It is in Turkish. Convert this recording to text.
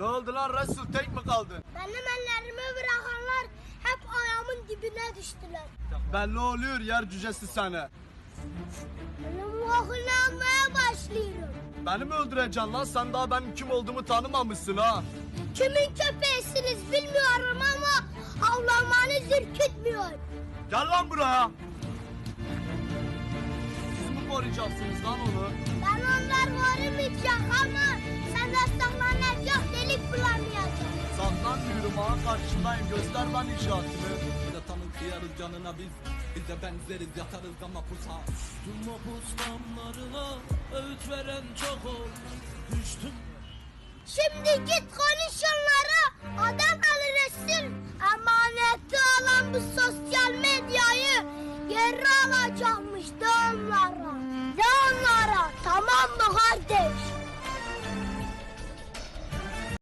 Ne oldu lan Resul tek mi kaldın? Benim ellerimi bırakanlar hep ayağımın dibine düştüler. Belli oluyor yer cücesi seni. Benim vahılanmaya başlıyorum. Beni mi öldüreceksin lan sen daha benim kim olduğumu tanımamışsın ha. Kimin köpeğisiniz bilmiyorum ama avlanmanız ürkütmüyor. Gel lan buraya. Siz mi koruyacaksınız lan onu? Ben onlar Irmağın karşındayım göster ben icraatını Yatanın kıyarız canına biz. Bize benzeriz yatarız ama pusa. Düştüm o pus Öğüt veren çok ol Düştüm. Şimdi git konuşanlara Adam alırsın Emaneti olan bu sosyal medyayı Geri alacakmış da onlara.